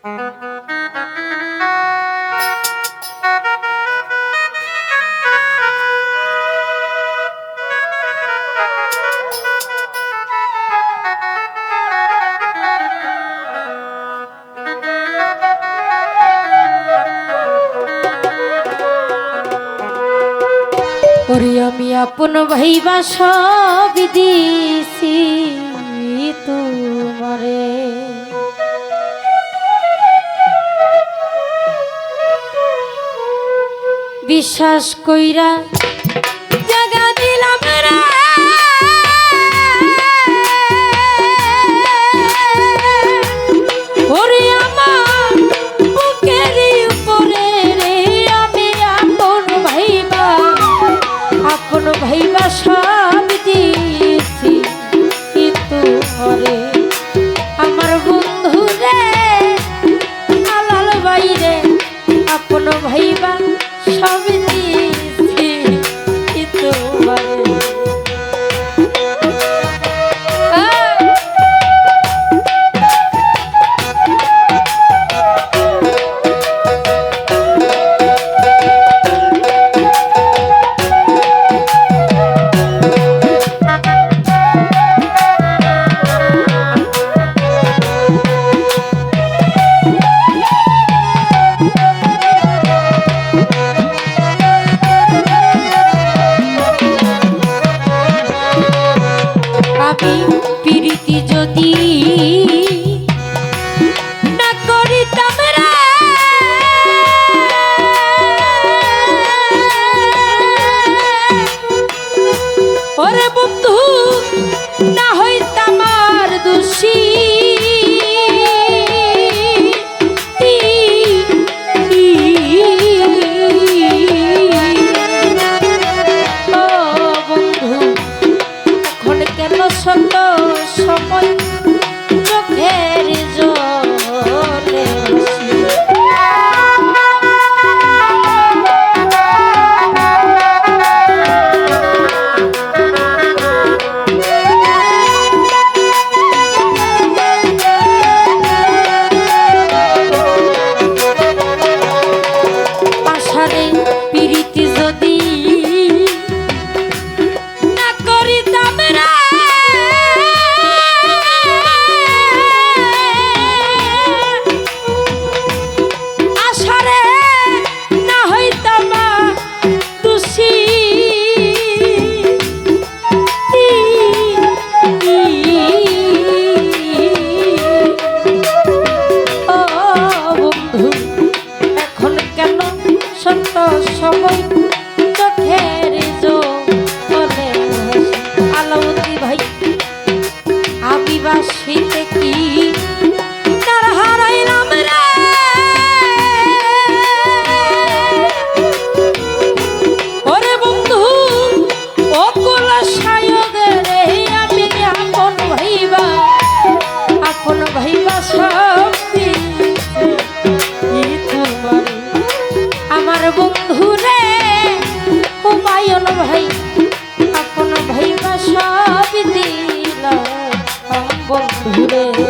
ওরে আমি আপন ভাইবা সব দিছি তোমারে। বিশ্বাস কইরা hati. ভাই আপন ভাই বা সব দিল বন্ধুরে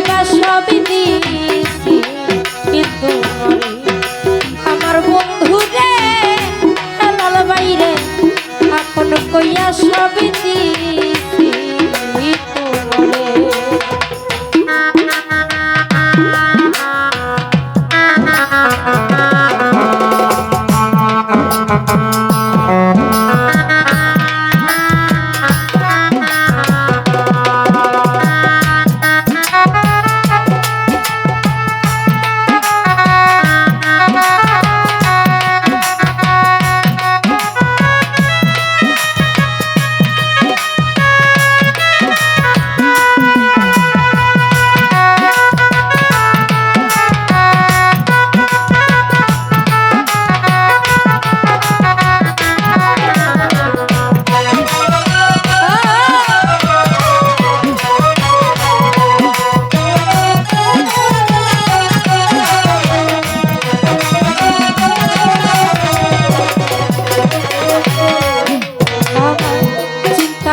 টাকা সব দিয়েছি। কিন্তু আমার বন্ধু রে লাল কইয়া সব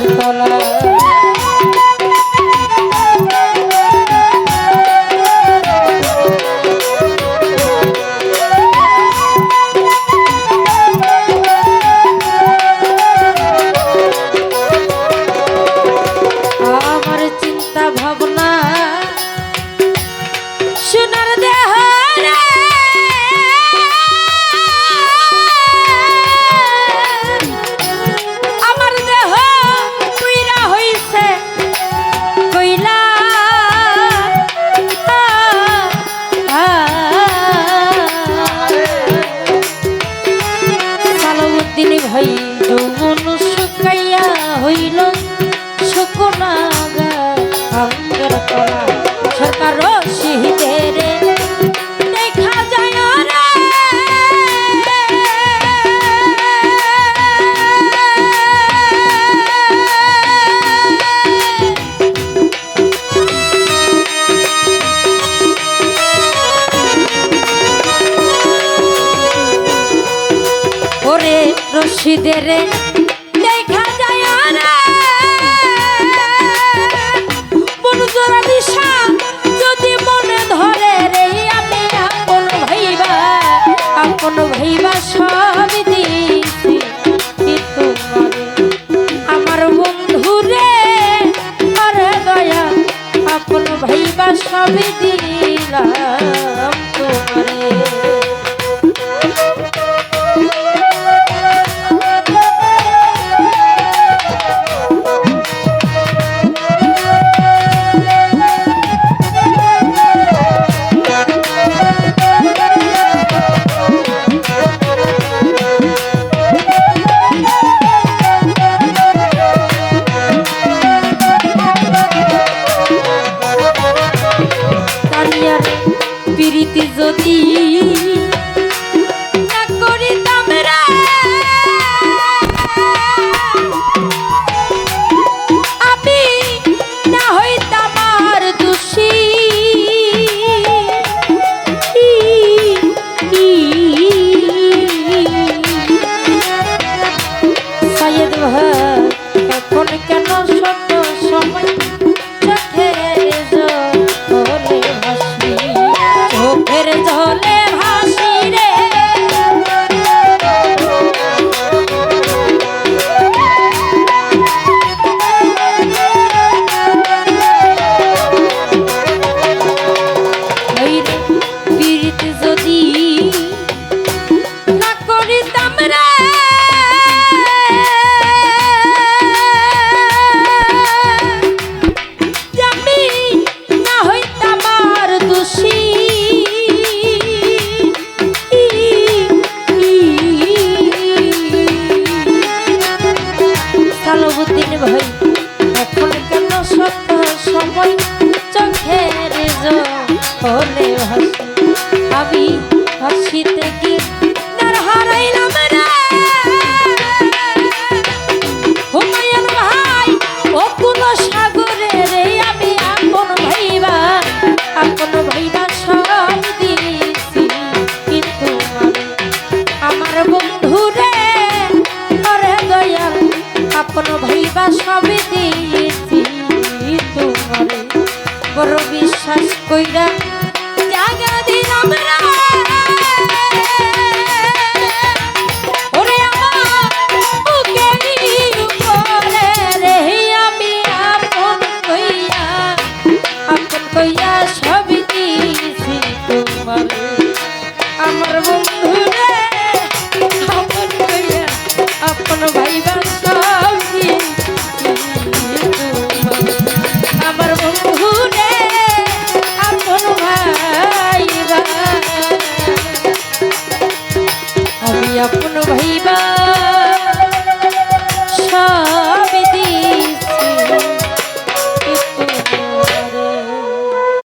তলা হইল যৌবন শুকাইয়া হইল শুকনা মুর্শিদের চলে কইরা